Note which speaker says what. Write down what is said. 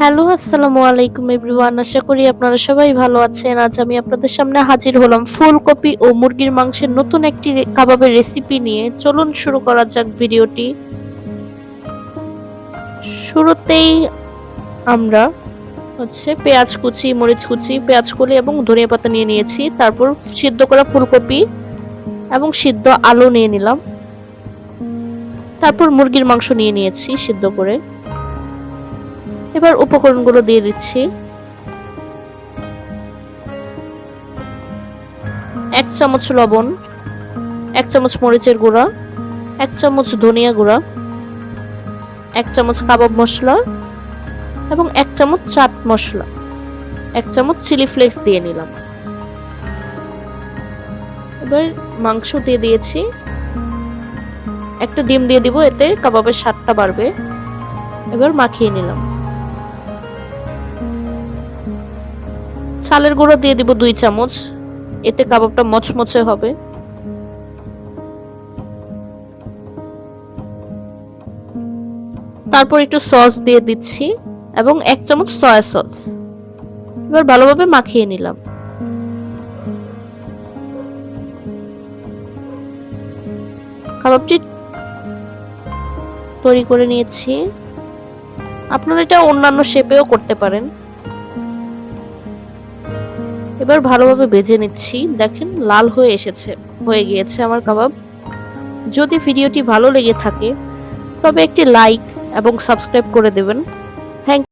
Speaker 1: Hello, আসসালামু আলাইকুম everyone. আশা করি আপনারা সবাই ভালো আছেন। আজ আমি আপনাদের সামনে হাজির হলাম ফুলকপি ও মুরগির মাংসের নতুন একটি কাবাবের রেসিপি নিয়ে। চলুন শুরু করা যাক ভিডিওটি। শুরুতেই আমরা হচ্ছে পেঁয়াজ কুচি, মরিচ কুচি, পেঁয়াজ কলি এবং ধনিয়া পাতা নিয়ে নিয়েছি। তারপর সিদ্ধ করা ফুলকপি এবং সিদ্ধ আলু নিয়ে নিলাম। তারপর মুরগির মাংস নিয়ে নিয়েছি সিদ্ধ করে। এবার উপকরণগুলো দিয়ে দিচ্ছি। এক চামচ লবণ, এক চামচ মরিচের গুঁড়া, এক চামচ ধনিয়া গুঁড়া, এক চামচ কাবাব মশলা এবং এক চামচ চাট মশলা। এক চামচ চিলি ফ্লেক্স দিয়ে নিলাম। এবার মাংস দিয়ে দিয়েছি। একটা ডিম দিয়ে দিব, এতে কাবাবের স্বাদটা বাড়বে। এবার মাখিয়ে নিলাম। চালের গুঁড়ো দিয়ে দিব দুই চামচ। এতে কাবাবটা মচমচে হবে। তারপর একটু সস দিয়ে দিচ্ছি এবং এক চামচ সয়া সস। এবার ভালোভাবে মাখিয়ে নিলাম। কাবাবটি তৈরি করে নিয়েছি। আপনারা এটা অন্যান্য শেপেও করতে পারেন। এবার ভালোভাবে ভেজে নিচ্ছি। দেখেন, লাল হয়ে এসেছে, হয়ে গিয়েছে আমার কাবাব। যদি ভিডিওটি ভালো লেগে থাকে, তবে একটি লাইক এবং সাবস্ক্রাইব করে দেবেন।